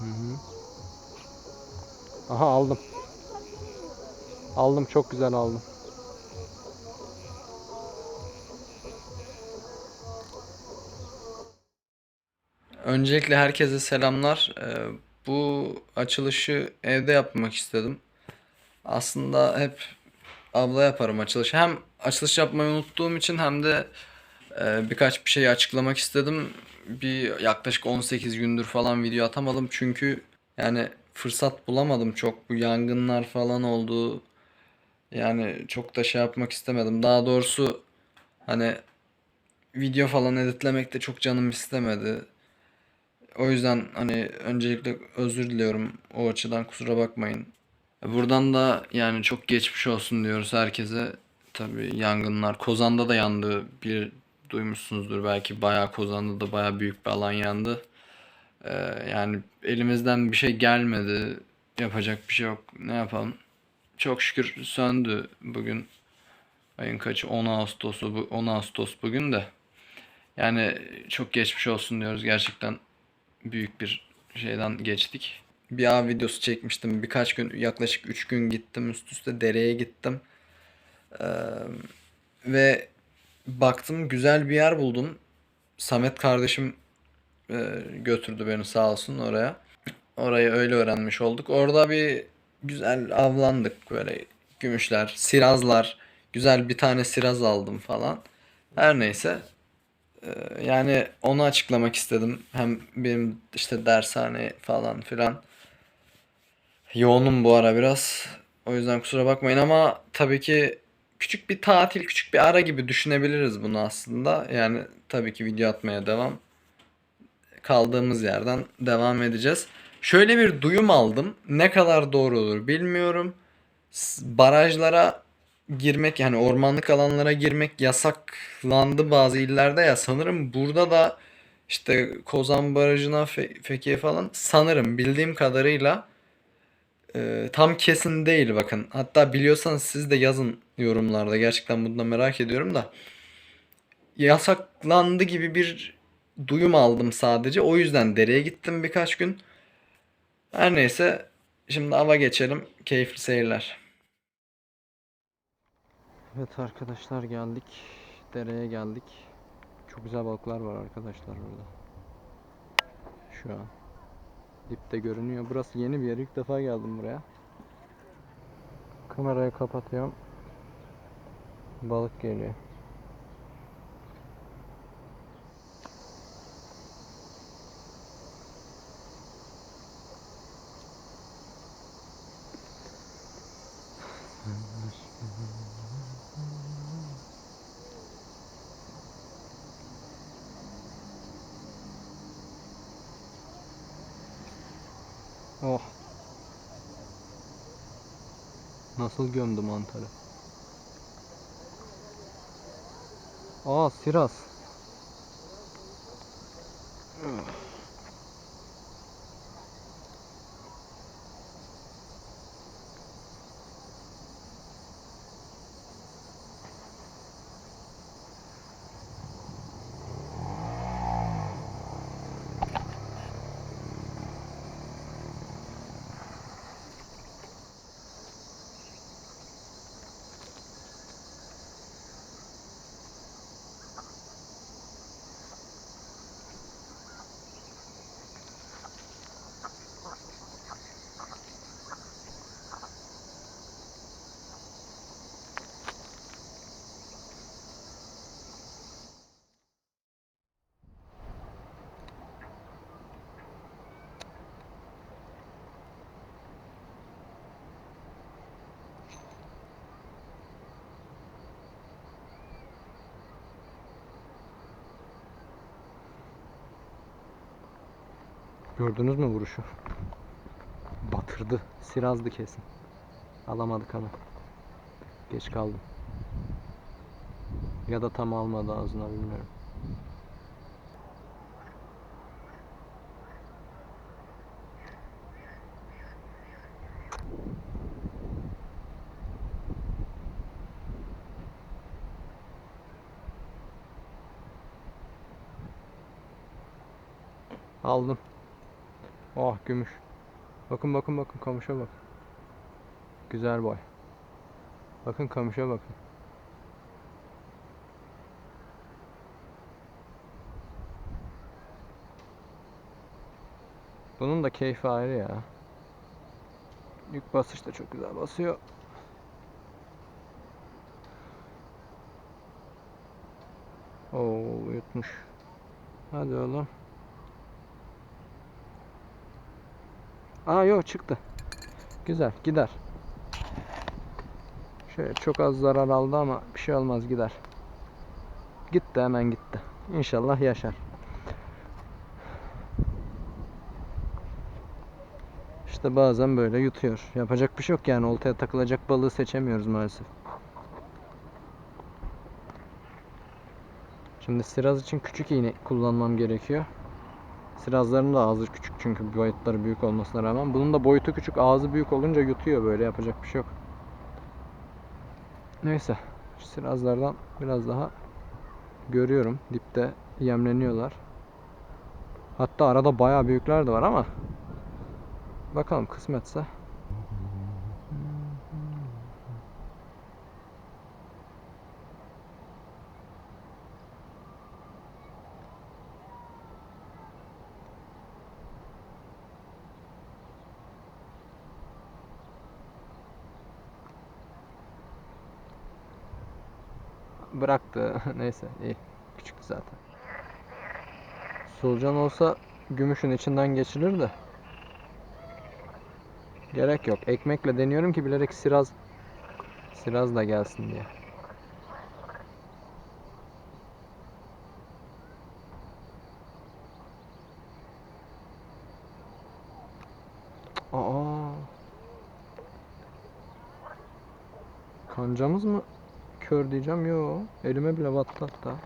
Hı hı. Aha aldım. Aldım çok güzel aldım. Öncelikle herkese selamlar. Ee, bu açılışı evde yapmak istedim. Aslında hep abla yaparım açılış. Hem açılış yapmayı unuttuğum için hem de birkaç bir şey açıklamak istedim. Bir yaklaşık 18 gündür falan video atamadım çünkü yani fırsat bulamadım çok. Bu yangınlar falan oldu. Yani çok da şey yapmak istemedim. Daha doğrusu hani video falan editlemek de çok canım istemedi. O yüzden hani öncelikle özür diliyorum o açıdan kusura bakmayın. Buradan da yani çok geçmiş olsun diyoruz herkese. Tabii yangınlar Kozan'da da yandı. Bir duymuşsunuzdur belki bayağı Kozan'da da bayağı büyük bir alan yandı. Ee, yani elimizden bir şey gelmedi. Yapacak bir şey yok. Ne yapalım? Çok şükür söndü bugün. Ayın kaçı? 10 Ağustos'u bu 10 Ağustos bugün de. Yani çok geçmiş olsun diyoruz gerçekten büyük bir şeyden geçtik. Bir av videosu çekmiştim. Birkaç gün yaklaşık 3 gün gittim üst üste dereye gittim. Ee, ve baktım güzel bir yer buldum. Samet kardeşim e, götürdü beni sağ olsun oraya. Orayı öyle öğrenmiş olduk. Orada bir güzel avlandık böyle gümüşler, sirazlar. Güzel bir tane siraz aldım falan. Her neyse. Ee, Yani onu açıklamak istedim. Hem benim işte dershane falan filan. Yoğunum bu ara biraz. O yüzden kusura bakmayın ama tabii ki küçük bir tatil, küçük bir ara gibi düşünebiliriz bunu aslında. Yani tabii ki video atmaya devam. Kaldığımız yerden devam edeceğiz. Şöyle bir duyum aldım. Ne kadar doğru olur bilmiyorum. Barajlara girmek yani ormanlık alanlara girmek yasaklandı bazı illerde ya sanırım burada da işte Kozan Barajı'na Fe- Fethiye falan sanırım bildiğim kadarıyla e, tam kesin değil bakın. Hatta biliyorsanız siz de yazın yorumlarda gerçekten bunu da merak ediyorum da yasaklandı gibi bir duyum aldım sadece. O yüzden dereye gittim birkaç gün. Her neyse şimdi ava geçelim. Keyifli seyirler. Evet arkadaşlar geldik. Dereye geldik. Çok güzel balıklar var arkadaşlar burada. Şu an. Dipte görünüyor. Burası yeni bir yer. İlk defa geldim buraya. Kamerayı kapatıyorum. Balık geliyor. Nasıl gömdü mantarı? Aa siras. Gördünüz mü vuruşu? Batırdı. Sirazdı kesin. Alamadık ama. Geç kaldım. Ya da tam almadı ağzına bilmiyorum. Aldım. Oh gümüş. Bakın bakın bakın kamışa bak. Güzel boy. Bakın kamışa bakın. Bunun da keyfi ayrı ya. Yük basış da çok güzel basıyor. Oo yutmuş. Hadi oğlum. Aa yok çıktı. Güzel gider. Şöyle çok az zarar aldı ama bir şey olmaz gider. Gitti hemen gitti. İnşallah yaşar. İşte bazen böyle yutuyor. Yapacak bir şey yok yani oltaya takılacak balığı seçemiyoruz maalesef. Şimdi siraz için küçük iğne kullanmam gerekiyor. Sirazların da ağzı küçük çünkü boyutları büyük olmasına rağmen. Bunun da boyutu küçük, ağzı büyük olunca yutuyor böyle yapacak bir şey yok. Neyse, sirazlardan biraz daha görüyorum. Dipte yemleniyorlar. Hatta arada bayağı büyükler de var ama bakalım kısmetse. Bıraktı. Neyse iyi. Küçüktü zaten. Solucan olsa gümüşün içinden geçirir de. Gerek yok. Ekmekle deniyorum ki bilerek siraz siraz da gelsin diye. Aa. Kancamız mı kör diyeceğim. Yo. Elime bile battı hatta.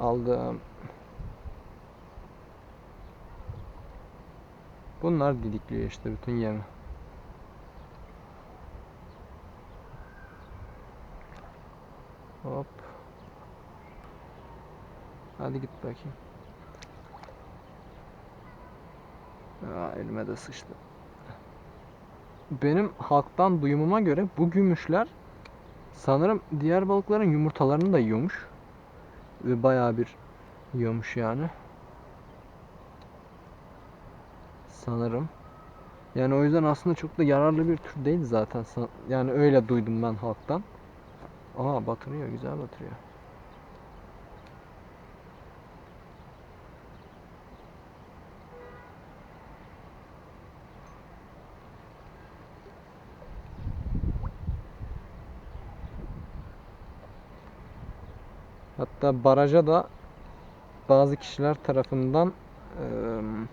Aldım. Bunlar didikliyor işte bütün yemi. Hop. Hadi git bakayım. Aa, elime de sıçtı. Benim halktan duyumuma göre bu gümüşler sanırım diğer balıkların yumurtalarını da yiyormuş. Ve bayağı bir yiyormuş yani. Sanırım. Yani o yüzden aslında çok da yararlı bir tür değil zaten. Yani öyle duydum ben halktan. Aa batırıyor, güzel batırıyor. Hatta baraja da bazı kişiler tarafından eee,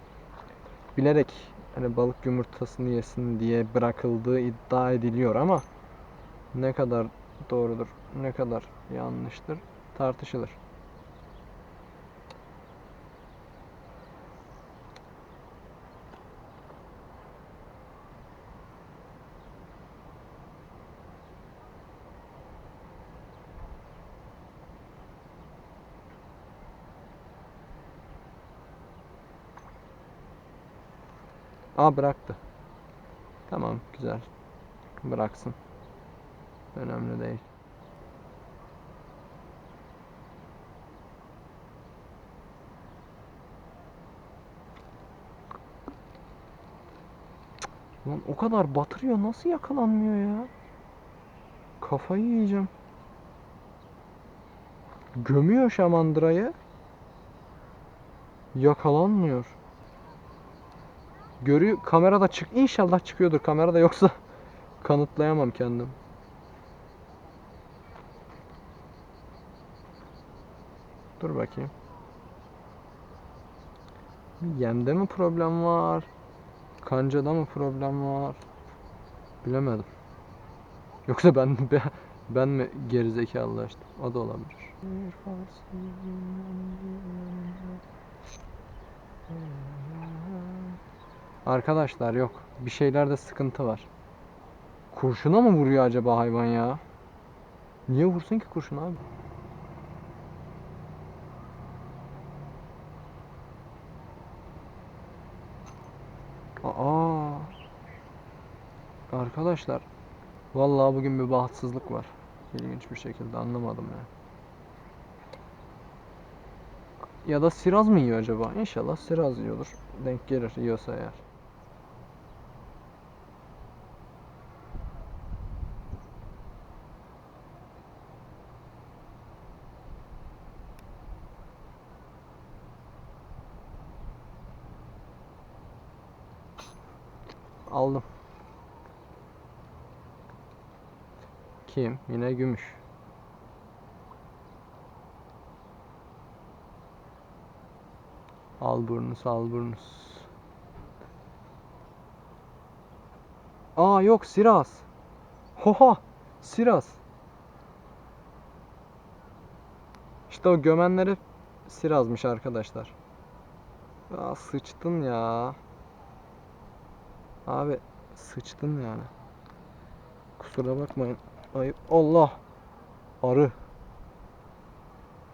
bilerek hani balık yumurtasını yesin diye bırakıldığı iddia ediliyor ama ne kadar doğrudur, ne kadar yanlıştır tartışılır. Aa bıraktı. Tamam güzel. Bıraksın. Önemli değil. Lan o kadar batırıyor nasıl yakalanmıyor ya? Kafayı yiyeceğim. Gömüyor şamandırayı. Yakalanmıyor. Görüyor kamerada çık inşallah çıkıyordur kamerada yoksa kanıtlayamam kendim. Dur bakayım. Yemde mi problem var? Kancada mı problem var? Bilemedim. Yoksa ben be- Ben mi gerizekalılaştım? O da olabilir. Arkadaşlar yok. Bir şeylerde sıkıntı var. Kurşuna mı vuruyor acaba hayvan ya? Niye vursun ki kurşun abi? Aa. Arkadaşlar Vallahi bugün bir bahtsızlık var. İlginç bir şekilde anlamadım ya. Ya da siraz mı yiyor acaba? İnşallah siraz yiyordur. Denk gelir yiyorsa eğer. Aldım. Kim? Yine gümüş. Al burnus, al. Aa yok Siras. Hoha! Siras. İşte o gömenleri Sirazmış arkadaşlar. Aa sıçtın ya. Abi sıçtın yani. Kusura bakmayın. Ay Allah. Arı.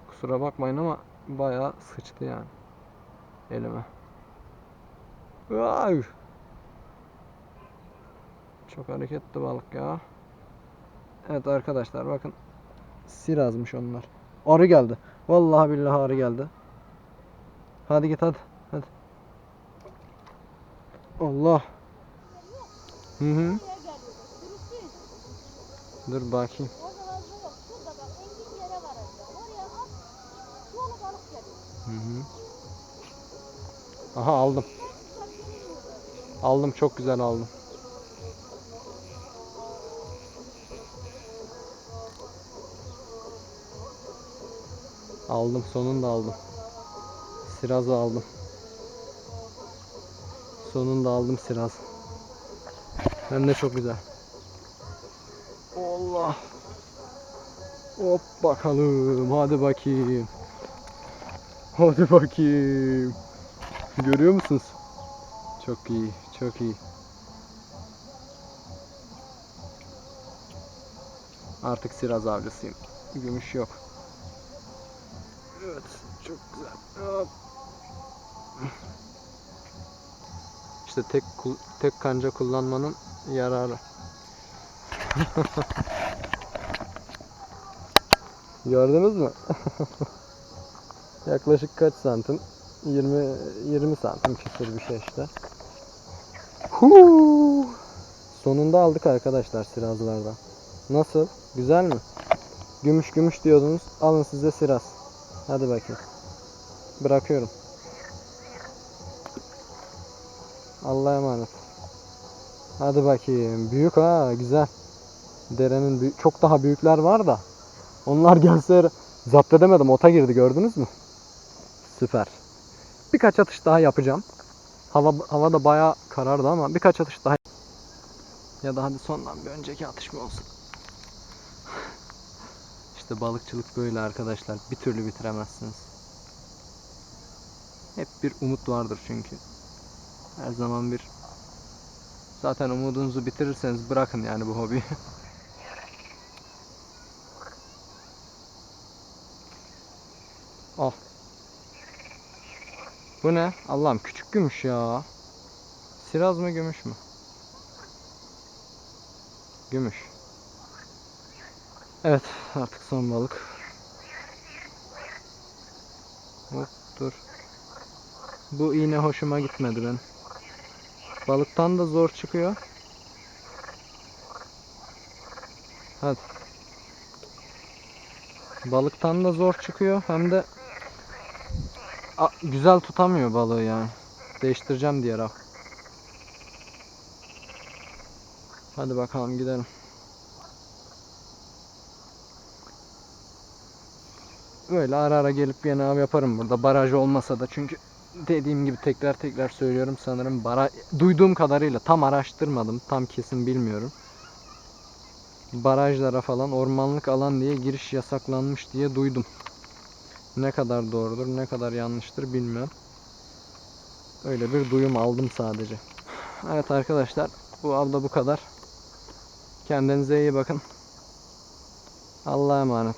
Kusura bakmayın ama bayağı sıçtı yani. Elime. Ay. Çok hareketli balık ya. Evet arkadaşlar bakın. Sirazmış onlar. Arı geldi. Vallahi billahi arı geldi. Hadi git hadi. Hadi. Allah. Hı hı. Buraya geliyordu. Sürüsüz. Dur bakayım. O zaman da yok. Şurada bak engin yere varacağım. Oraya at. Dolu Hı hı. Aha aldım. Aldım çok güzel aldım. Aldım sonunda aldım. Sirazı aldım. Sonunda aldım siraz. Hem de çok güzel. Allah. Hop bakalım. Hadi bakayım. Hadi bakayım. Görüyor musunuz? Çok iyi, çok iyi. Artık siraz avcısıyım. Gümüş yok. Evet, çok güzel. Hop. İşte tek tek kanca kullanmanın yararı. Gördünüz mü? Yaklaşık kaç santim? 20 20 santim küsur bir şey işte. Huu! Sonunda aldık arkadaşlar sirazlardan. Nasıl? Güzel mi? Gümüş gümüş diyordunuz. Alın size siraz. Hadi bakayım. Bırakıyorum. Allah'a emanet. Hadi bakayım. Büyük ha, güzel. Derenin büyük, çok daha büyükler var da. Onlar gelse zapt edemedim. Ota girdi gördünüz mü? Süper. Birkaç atış daha yapacağım. Hava hava da bayağı karardı ama birkaç atış daha ya da hadi sondan bir önceki atış mı olsun? İşte balıkçılık böyle arkadaşlar. Bir türlü bitiremezsiniz. Hep bir umut vardır çünkü. Her zaman bir zaten umudunuzu bitirirseniz bırakın yani bu hobiyi. Al. Bu ne? Allah'ım küçük gümüş ya. Siraz mı gümüş mü? Gümüş. Evet artık son balık. Hop dur. Bu iğne hoşuma gitmedi benim. Balıktan da zor çıkıyor. Hadi. Balıktan da zor çıkıyor hem de Güzel tutamıyor balığı yani. Değiştireceğim diğer av. Hadi bakalım gidelim. Böyle ara ara gelip yine av yaparım burada. Baraj olmasa da çünkü dediğim gibi tekrar tekrar söylüyorum sanırım bara duyduğum kadarıyla tam araştırmadım. Tam kesin bilmiyorum. barajlara falan ormanlık alan diye giriş yasaklanmış diye duydum. Ne kadar doğrudur, ne kadar yanlıştır bilmiyorum. Öyle bir duyum aldım sadece. Evet arkadaşlar, bu avda bu kadar. Kendinize iyi bakın. Allah'a emanet.